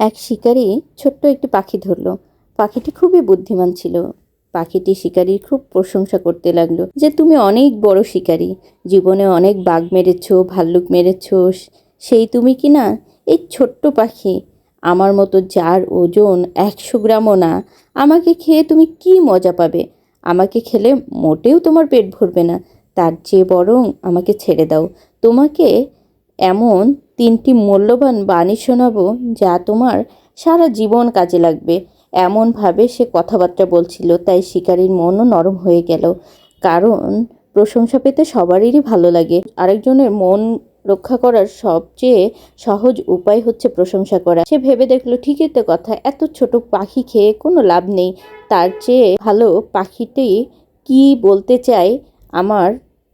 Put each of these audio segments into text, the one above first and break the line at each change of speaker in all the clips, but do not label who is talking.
এক শিকারি ছোট্ট একটি পাখি ধরলো। পাখিটি খুবই বুদ্ধিমান ছিল। পাখিটি শিকারির খুব প্রশংসা করতে লাগল যে, তুমি অনেক বড় শিকারী। জীবনে অনেক বাঘ মেরেছো, ভাল্লুক মেরেছো। সেই তুমি কি না? এই ছোট্ট পাখি। আমার মতো যার ওজন একশো গ্রামও না। আমাকে খেয়ে তুমি কি মজা পাবে? আমাকে খেলে মোটেও তোমার পেট ভরবে না। তার চেয়ে বরং আমাকে ছেড়ে দাও। তোমাকে এমন তিনটি মূল্যবান বাণী শোনাবো যা তোমার সারা জীবন কাজে লাগবে। এমনভাবে সে কথাবার্তা বলছিল, তাই শিকারীর মনও নরম হয়ে গেল। কারণ প্রশংসা পেতে সবারই ভালো লাগে। আরেকজনের মন রক্ষা করার সবচেয়ে সহজ উপায় হচ্ছে প্রশংসা করা। সে ভেবে দেখল, ঠিকই তো কথা, এত ছোট পাখি খেয়ে কোনো লাভ নেই। তার চেয়ে ভালো পাখিটি কি বলতে চায় আমার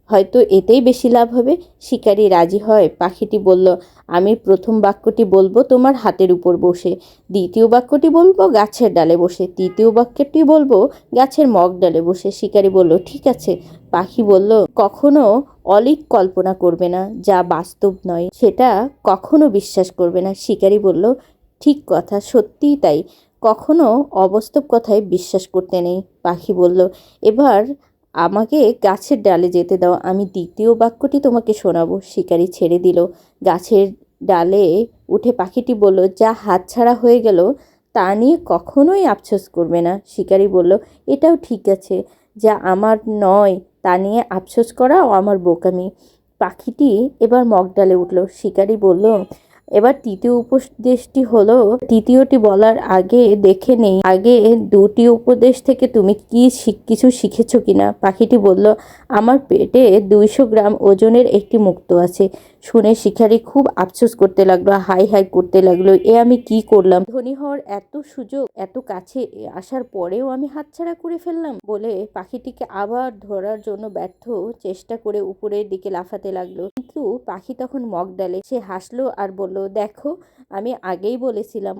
হয়তো এতেই বেশি লাভ হবে। শিকারি রাজি হয়। পাখিটি বলল, আমি প্রথম বাক্যটি বলব তোমার হাতের উপর বসে। দ্বিতীয় বাক্যটি বলব গাছের ডালে বসে। তৃতীয় বাক্যটি বলব গাছের মগ ডালে বসে। শিকারি বলল, ঠিক আছে। পাখি বলল, কখনো অলিক কল্পনা করবে না, যা বাস্তব নয়, সেটা কখনো বিশ্বাস করবে না। শিকারি বলল, ঠিক কথা, সত্যিই তাই। কখনো অবাস্তব কথায় বিশ্বাস করতে নেই। পাখি বলল, এবার আমাকে গাছের ডালে যেতে দাও, আমি দ্বিতীয় বাক্যটি তোমাকে শোনাবো। শিকারি ছেড়ে দিল। গাছের ডালে উঠে পাখিটি বলল, যা হাতছাড়া হয়ে গেল, তা নিয়ে কখনোই আফসোস করবে না। শিকারি বলল, এটাও ঠিক আছে। যা আমার নয়, তা নিয়ে আফসোস করাও আমার বোকামি। পাখিটি এবার মগডালে উঠল। শিকারি বলল এবার তৃতীয় উপদেশটি হলো, তৃতীয়টি বলার আগে দেখে নেই, আগে দুটি উপদেশ থেকে তুমি কি কিছু শিখেছো কিনা? পাখিটি বলল, আমার পেটে দুইশো গ্রাম ওজনের একটি মুক্ত আছে। শুনে শিকারি খুব আফসোস করতে লাগল, হাই হাই করতে লাগল, এ আমি কি করলাম? ধনী হওয়ার এত সুযোগ, এত কাছে আসার পরেও আমি হাতছাড়া করে ফেললাম? বলে পাখিটিকে আবার ধরার জন্য ব্যর্থ চেষ্টা করে উপরের দিকে লাফাতে লাগল। কিন্তু পাখি তখন মগ ডালে, সে হাসলো আর বলল, দেখো, আমি আগেই বলেছিলাম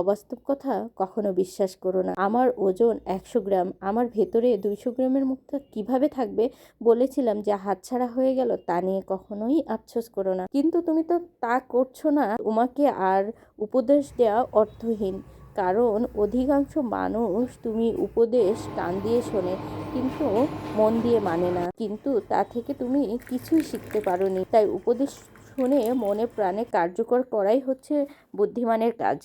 অবাস্তব কথা কখনো বিশ্বাস করো না। আমার ওজন একশো গ্রাম, আমার ভেতরে দুইশো গ্রামের মুক্ত কীভাবে থাকবে বলেছিলাম যে হাতছাড়া হয়ে গেল তা নিয়ে কখনোই আফসোস করো না। কিন্তু তুমি তো তা করছ না। তোমাকে আর উপদেশ দেওয়া অর্থহীন। কারণ অধিকাংশ মানুষ তুমি উপদেশ কান দিয়ে শোনে, কিন্তু মন দিয়ে মানে না। কিন্তু তা থেকে তুমি কিছুই শিখতে পারোনি। তাই উপদেশ শুনে মনে প্রাণে কার্যকর করাই হচ্ছে বুদ্ধিমানের কাজ।